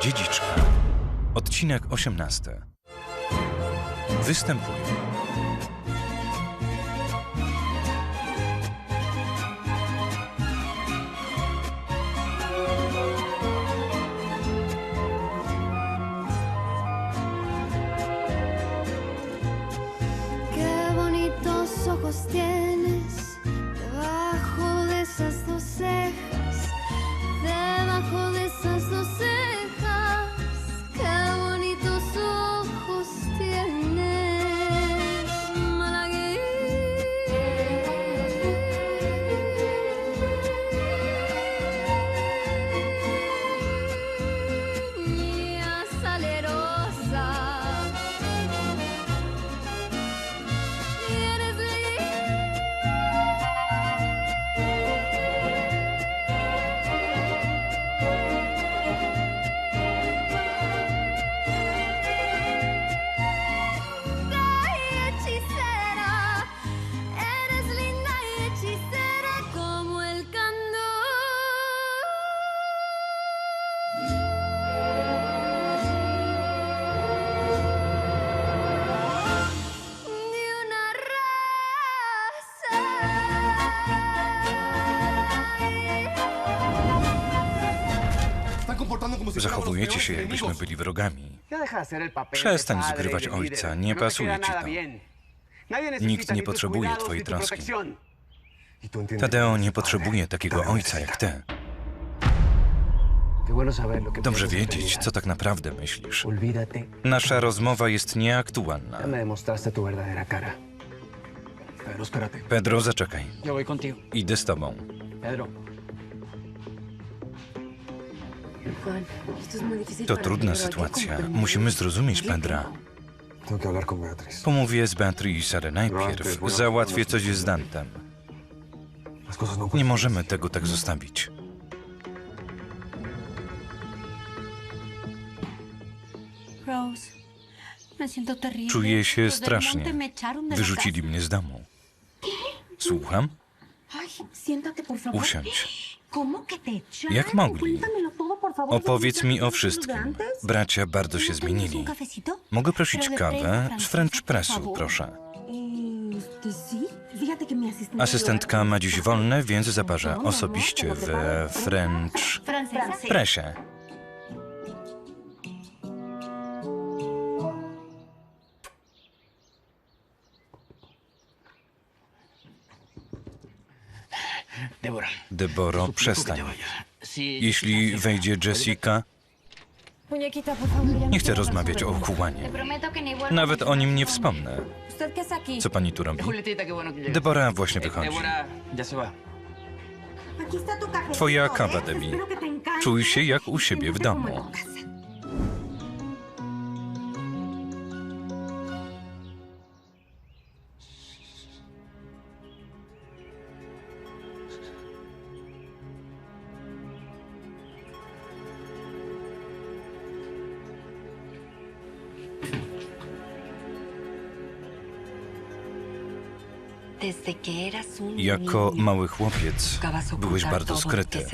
Dziedziczka. Odcinek 18. Występuje Zachowujecie się, jakbyśmy byli wrogami. Przestań zgrywać ojca, nie pasuje ci to. Nikt nie potrzebuje twojej troski. Tadeo nie potrzebuje takiego ojca jak ty. Dobrze wiedzieć, co tak naprawdę myślisz. Nasza rozmowa jest nieaktualna. Pedro, zaczekaj. Idę z tobą. To trudna sytuacja. Musimy zrozumieć Pedra. Pomówię z Beatriz, ale najpierw załatwię coś z Dantem. Nie możemy tego tak zostawić. Czuję się strasznie. Wyrzucili mnie z domu. Słucham? Usiądź. Jak mogli? Opowiedz mi o ¿Los de wszystkim. Bracia bardzo się ¿No tenías zmienili. Mogę prosić kawę z French por Pressu, proszę. Asistente Asystentka ma dziś wolne, więc zaparza osobiście w French. Pressie. Deboro, przestań. Jeśli wejdzie Jessica, nie chcę rozmawiać o vuelvo Nawet o nim nie wspomnę. Co pani tu robi? Debora właśnie wychodzi. Twoja kawa. Debbie. Czuj się jak u siebie w domu. Jako mały chłopiec byłeś bardzo skryty.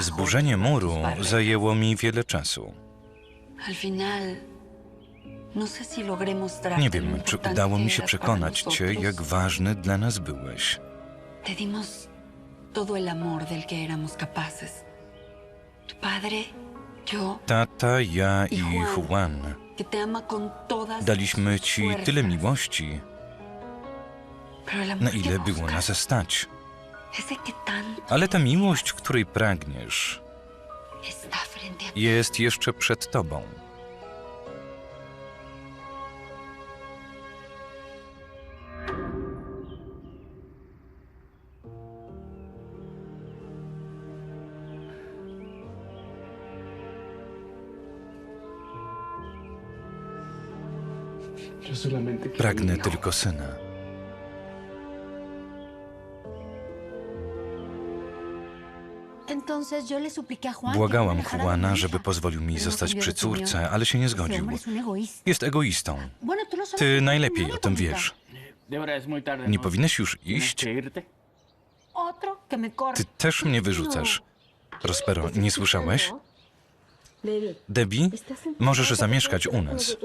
Zburzenie muru zajęło mi wiele czasu. No Nie wiem, czy udało mi się przekonać cię, jak ważny dla nas byłeś. Tata, ja i Juan daliśmy ci tyle miłości, na ile było nas stać. Ale ta miłość, której pragniesz, jest jeszcze przed tobą. Pragnę tylko syna. Błagałam no Juana, żeby pozwolił mi no zostać przy córce, ale się nie zgodził. Jest egoistą. Ty najlepiej nadie, o tym wiesz. Nie ¿no? powinieneś już iść? Ty też mnie wyrzucasz. Prospero, nie słyszałeś? Debbie, możesz zamieszkać u nas.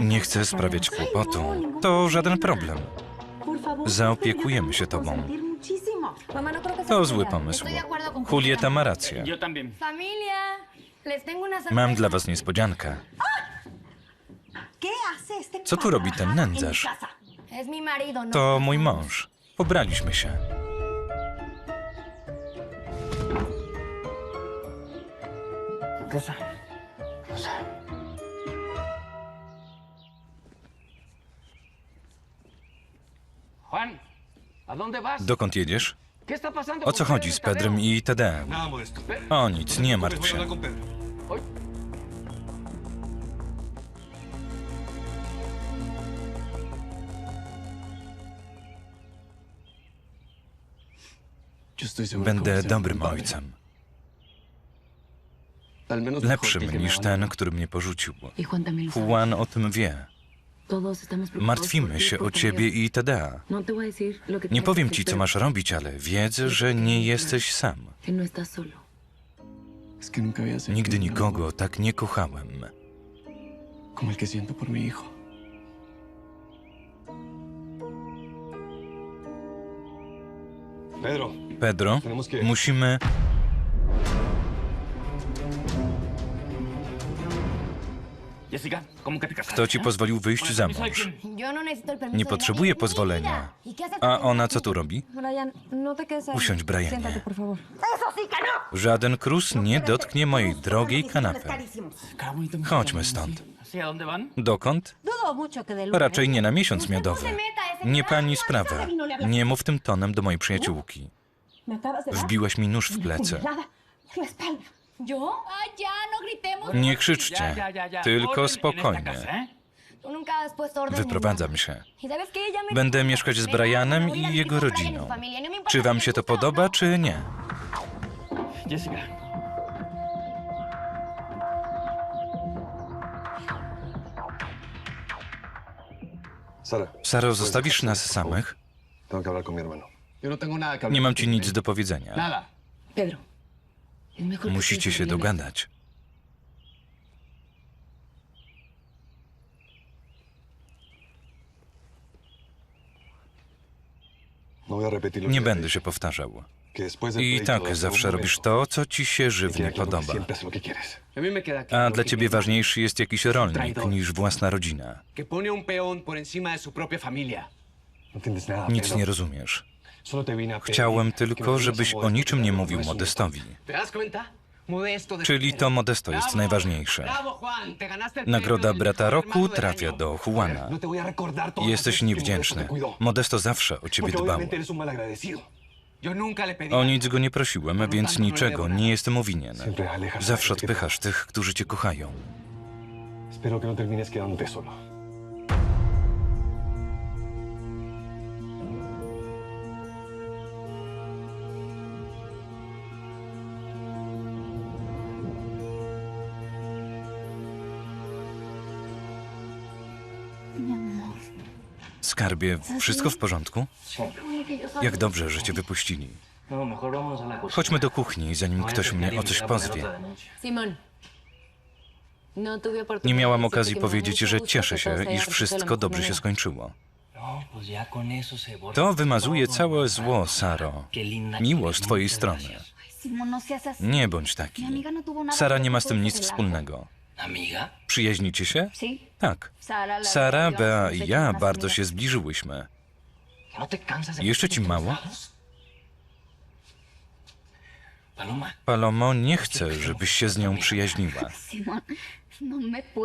Nie que chcę sprawiać sola. kłopotu. To żaden problem. Zaopiekujemy się tobą. no To zły pomysł. Julieta ma rację. Mam dla was niespodziankę. ¿Qué hace este Co tu robi ten nędzarz? no. To mój mąż. Pobraliśmy się. Rosa. Rosa. Juan, ¿a dónde vas? Dokąd jedziesz? ¿Qué está pasando O co chodzi z Pedrem i modesto. O nic, nie martw się. Będę dobrym ojcem. Lepszym niż ten, który mnie porzucił. Juan o tym wie. Martwimy się o ciebie i Tadea. No Nie powiem ci, co masz robić, ale wiedz, że nie jesteś sam. No Nigdy nikogo tak nie kochałem. amor Como Kto ci eh? pozwolił wyjść ¿Con el za mąż? no Nie potrzebuję pozwolenia. ¿y A ona co tu robi? No. Usiądź, Brianie. Favor. Żaden krus nie dotknie mojej drogiej kanapy. Chodźmy stąd. Dokąd? Raczej nie na miesiąc miodowy. Nie pani sprawa. Nie mów tym tonem do mojej przyjaciółki. Wbiłaś mi nóż w plecy. Ya, no. Nie krzyczcie. Tylko spokojnie. ¿eh? Tú nunca has puesto orden en Wyprowadzam nada. się. ¿Y sabes qué? Ya me- Będę mieszkać z Brianem i jego rodziną. No Czy wam się to podoba, no. czy nie? Jessica. Sara, Saro, zostawisz nas samych? tengo que hablar con mi hermano. Yo tengo nada que hablar Nie mam ci nic do powiedzenia. Nada. Pedro, Musicie się dogadać. No Nie będę się powtarzał. I tak zawsze robisz to, co ci się me żywnie podoba. A dla ciebie ważniejszy jest jakiś rolnik niż własna rodzina. No Nic nie rozumiesz. Chciałem tylko, żebyś o niczym nie no mówił Modestowi. Czyli to Modesto jest najważniejsze. Nagroda brata roku trafia do Juana. No Jesteś niewdzięczny. Modesto zawsze o ciebie dbał. O nic go nie prosiłem, więc niczego nie jestem winien. Zawsze odpychasz tych, którzy cię kochają. Espero que no termines quedándote solo. Skarbie, wszystko w porządku? Jak dobrze, że cię wypuścili. Chodźmy do kuchni, zanim ktoś mnie o coś pozwie. Simón. No Nie miałam okazji powiedzieć, że cieszę się, iż wszystko dobrze się skończyło. To wymazuje całe zło, Saro. Miło z twojej strony. no. Nie bądź taki. Sara nie ma z tym nic wspólnego. Przyjaźnicie się? Tak. Sara, Bea i ja bardzo się zbliżyłyśmy. ¿que no te cansas de Jeszcze ci mało? Palomo, nie chcę, żebyś się z nią przyjaźniła. No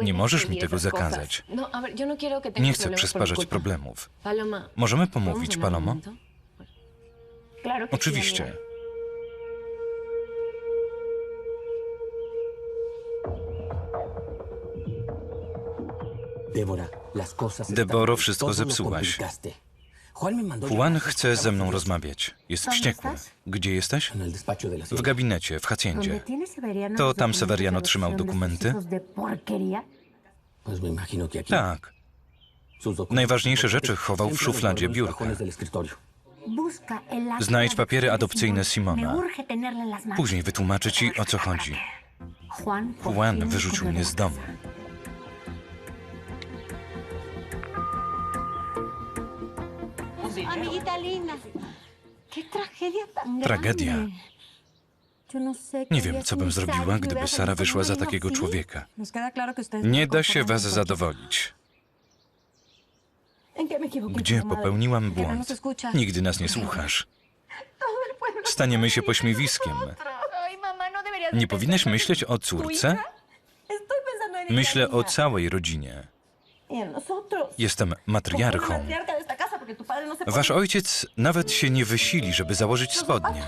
Nie możesz mi tego zakazać. No, no Nie chcę przysparzać problemów. Możemy ¿podemos pomówić, Palomo? Oczywiście. Deboro, wszystko zepsułaś. Juan chce ze mną rozmawiać. Jest ¿Dónde wściekły. Gdzie jesteś? W gabinecie, w ¿Dónde hacjendzie. tiene Severiano To tam Severiano trzymał dokumenty? Tak. Najważniejsze rzeczy chował w szufladzie biurka. Znajdź papiery adopcyjne. Simona. Później wytłumaczę ci, o co chodzi. Juan, fin wyrzucił mnie z domu. Amiguita linda. Qué tragedia tan. Tragedia. No Nie wiem, co bym zrobiła, gdyby Sara wyszła za takiego człowieka. Nie da się was zadowolić. ¿En qué me equivoqué, Gdzie popełniłam no błąd? Nigdy nas nie słuchasz. Staniemy się pośmiewiskiem. No. Nie powinnaś myśleć o córce? Myślę o całej rodzinie. Jestem matriarchą. No Wasz ojciec nawet się nie wysili, żeby założyć spodnie.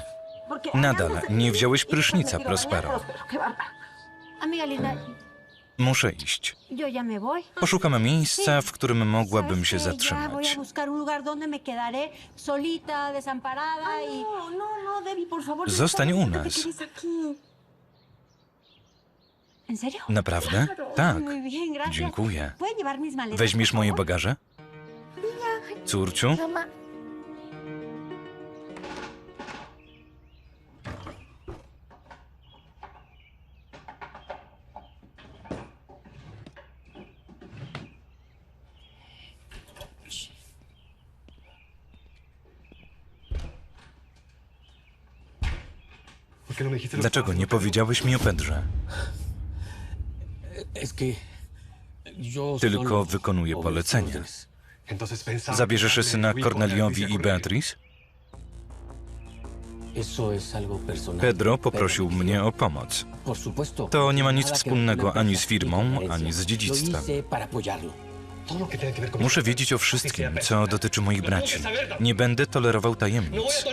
Nadal no nie wziąłeś Y prysznica, Prospero. Muszę iść. Poszukam miejsca, w którym mogłabym się zatrzymać. y... No, no, no, Zostań u nas. Naprawdę? Tak. Dziękuję. ¿Pueden llevar mis maletas, Weźmiesz moje bagaże? Córciu? Mamá, ¿Por qué no me dijiste lo que Dlaczego nie powiedziałeś mi o Pedrze? Tylko wykonuję obedecí Zabierzesz syna Corneliowi i. Beatriz? Pedro poprosił mnie o pomoc. To nie ma nic wspólnego ani z firmą, ani z dziedzictwem. Muszę wiedzieć o wszystkim, co dotyczy moich braci. Nie będę tolerował tajemnic.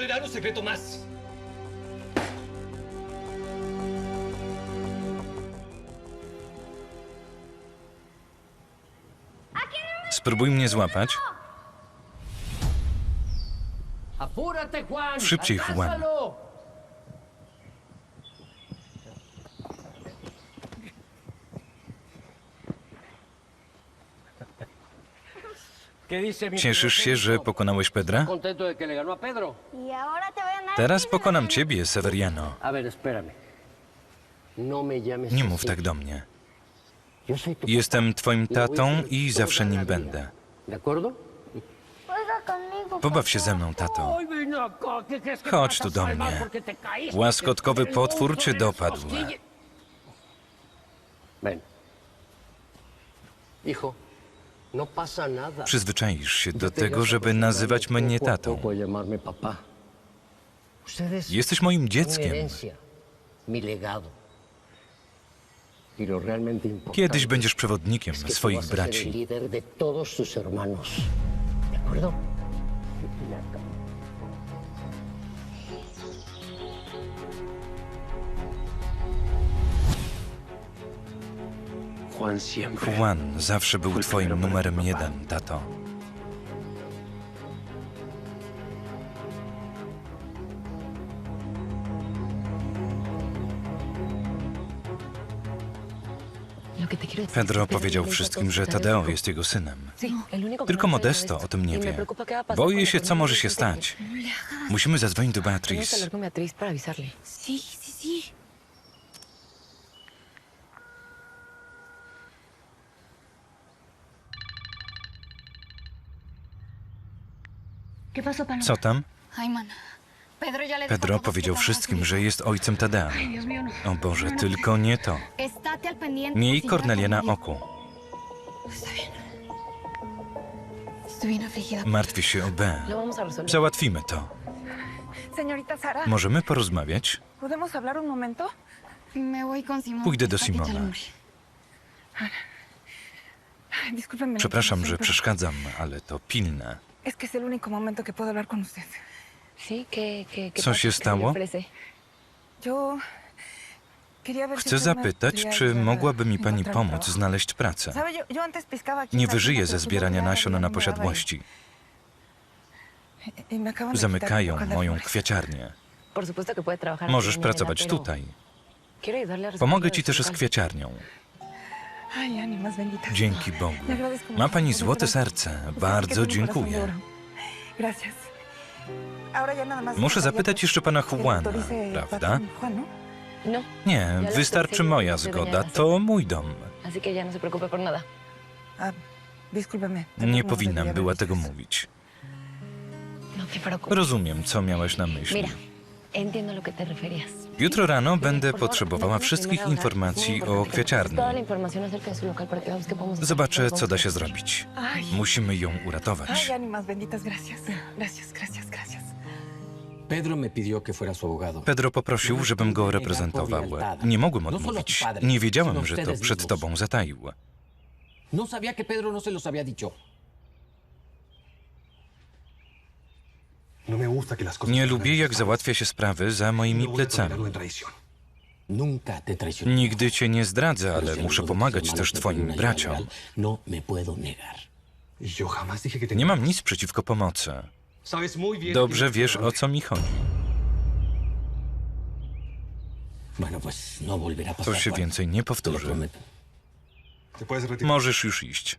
Spróbuj mnie złapać. Szybciej, Juan. Alcánzalo. ¿Qué dice mi Cieszysz się, że pokonałeś Pedra? Teraz pokonam ciebie, Severiano. No Nie mów tak do mnie. Jestem twoim tatą i zawsze nim będę. Pobaw się ze mną, tato. Ay, ven acá, ¿qué crees que Chodź tu do mnie. Łaskotkowy potwór cię dopadł. Przyzwyczaisz się do tego, żeby nazywać mnie tatą. Jesteś moim dzieckiem. Kiedyś będziesz przewodnikiem swoich braci. Juan zawsze był twoim numerem jeden, tato. Pedro powiedział wszystkim, że Tadeo jest jego synem. Tylko Modesto esto. o tym nie wie. Boję się, co może się stać. Musimy zadzwonić do Beatriz. Co tam? Pedro powiedział wszystkim, że jest ojcem Tadea. No. O Boże, tylko nie to. Miej Kornelię na oku. Martwię się o B. Załatwimy to. Możemy porozmawiać? Pójdę do Simona. Przepraszam, że przeszkadzam, ale to pilne. Es que es el único momento que puedo hablar con usted. Co się ¿Qué le stało? Chcę zapytać, czy mogłaby mi pani pomóc znaleźć pracę. Nie wyżyję ze zbierania nasion na posiadłości. Y quitar Zamykają moją kwiaciarnię. Możesz pracować tutaj. Pomogę ci też z kwiaciarnią. Dzięki Bogu. Ma pani złote serce. Bardzo dziękuję. Gracias. Muszę zapytać jeszcze pana Juana, prawda? ¿no? No, Nie, wystarczy moja zgoda. To mój dom. no. Ah, Nie powinnam była tego mówić. No. Rozumiem, co miałeś na myśli. Jutro rano będę potrzebowała wszystkich informacji o hacer. Zobaczę, co da się zrobić. Musimy ją uratować. Pedro poprosił, żebym go reprezentował. Nie mogłem odmówić. Nie wiedziałem, że to przed tobą zataił. No sabía que Pedro no se los había dicho. No me gusta que las cosas... Nie se hagan lubię, jak załatwia się sprawy za No moimi plecami. Nigdy cię nie zdradzę, ale muszę pomagać też twoim braciom. No. Nie mam nic przeciwko pomocy. Dobrze que- wiesz, o co mi chodzi. No To się więcej nie powtórzy. Możesz już iść.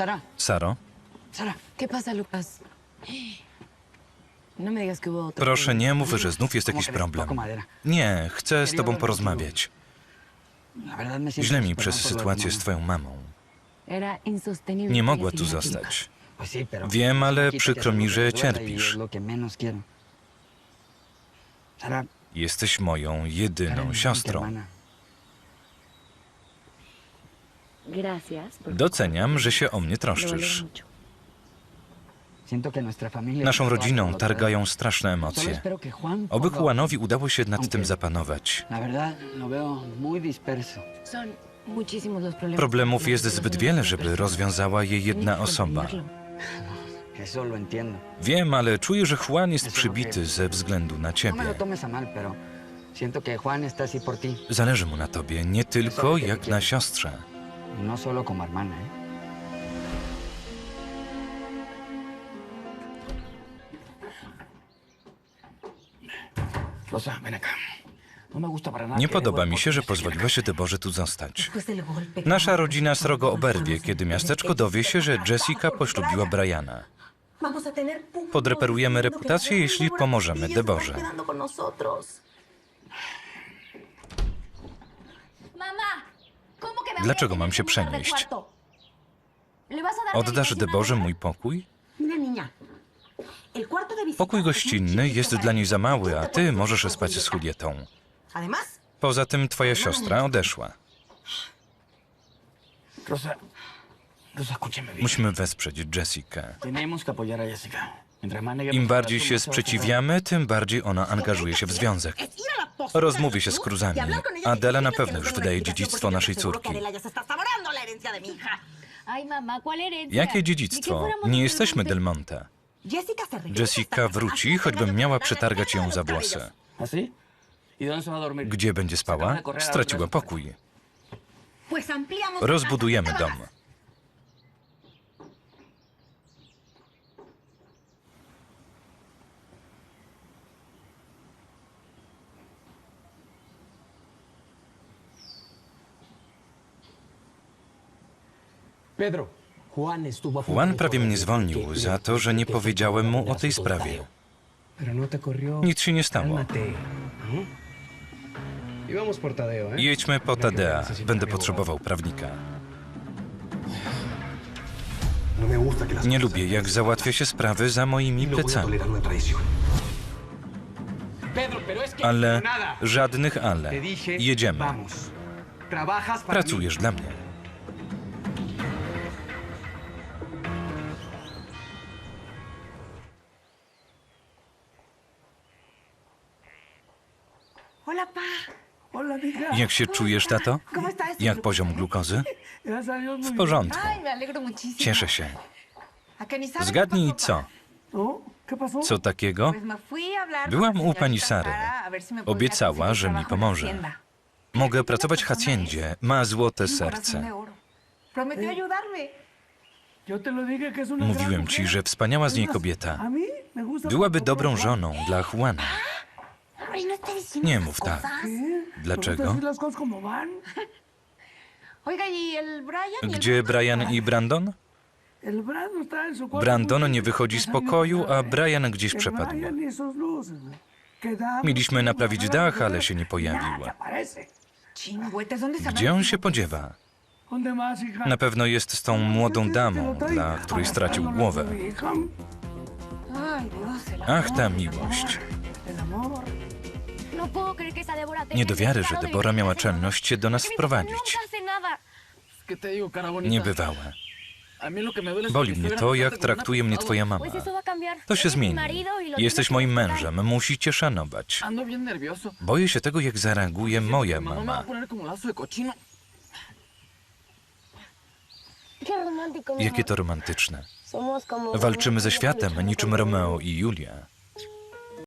Sara, Saro, Sara, ¿Qué pasa, Lucas? No me digas que hubo otro. proszę nie mów, że znów jest ¿Cómo jakiś problem. Nie, chcę z tobą porozmawiać. Źle mi przez sytuację tu z twoją mamą. Era insostenible. Nie mogła tu zostać. Wiem, ale quita que przykro mi, że y cierpisz. Jesteś moją jedyną siostrą. hermana. Gracias. por- Doceniam, że się o mnie troszczysz. Naszą rodziną targają straszne emocje. Oby Juanowi udało się nad tym zapanować. Problemów jest zbyt wiele, żeby rozwiązała je jedna osoba. Wiem, ale czuję, że Juan jest przybity ze względu na No ciebie. Zależy mu na tobie, nie tylko jak na siostrze. Y no solo como hermana, ¿eh? No. Nie podoba mi się, że pozwoliłaś Deborze tu zostać. Nasza rodzina srogo oberwie, kiedy miasteczko dowie się, że Jessica poślubiła Brian. Briana. Podreperujemy reputację, jeśli pomożemy está Deborze. quedando con nosotros. Mamá, ¿cómo que me voy a Dlaczego mam się przenieść? Oddasz Deborze mój pokój? Pokój gościnny jest dla niej za mały, a ty możesz spać z. Julietą. Poza tym twoja siostra odeszła. Musimy wesprzeć Jessikę. Tenemos que apoyar a Jessica. Im bardziej się sprzeciwiamy, tym bardziej ona angażuje się w związek. de się z Cruz Cruzami. Adela na pewno już wydaje dziedzictwo naszej córki. Jakie dziedzictwo? Nie jesteśmy. Del Monte. Jessica wróci, choćbym miała przetargać ją za włosy. Gdzie będzie spała? Straciła pokój. Rozbudujemy dom. Juan prawie mnie zwolnił za to, że nie powiedziałem mu o tej sprawie. no. Nic się nie stało. ¿no? Por Tadeo, ¿eh? Jedźmy po Tadea. Będę potrzebował prawnika. No Nie lubię, jak załatwia się sprawy za moimi. No plecami. Ale żadnych ale. Jedziemy. Pracujesz dla mnie. Jak się czujesz, tato? Jak poziom glukozy? W porządku. Cieszę się. ¿A que ni sabes qué Zgadnij co? Co takiego? Byłam u pani Sary. Obiecała, że mi pomoże. Mogę pracować w haciendzie. Ma złote serce. Mówiłem ci, że wspaniała z niej kobieta. Byłaby dobrą żoną dla Juana. Ay, no está diciendo Nie mów tak. cosas. ¿Qué? ¿Me gusta Dlaczego? Gdzie Brian i Brandon? Brandon nie wychodzi z pokoju, a Brian gdzieś przepadł. Mieliśmy naprawić dach, ale się nie pojawił. nada que aparece. Chingüetes, ¿dónde se Gdzie on się podziewa? Na pewno jest z tą młodą damą, dla której stracił głowę. Ach, ta miłość. Nie do wiary, że Debora miała czelność się do nas wprowadzić. Niebywałe. Boli mnie to, jak traktuje mnie twoja mama. To się zmieni. y Jesteś moim mężem, musicie szanować. Boję się tego, jak zareaguje moja mama. Jakie to romantyczne. Walczymy ze światem, niczym Romeo i Julia.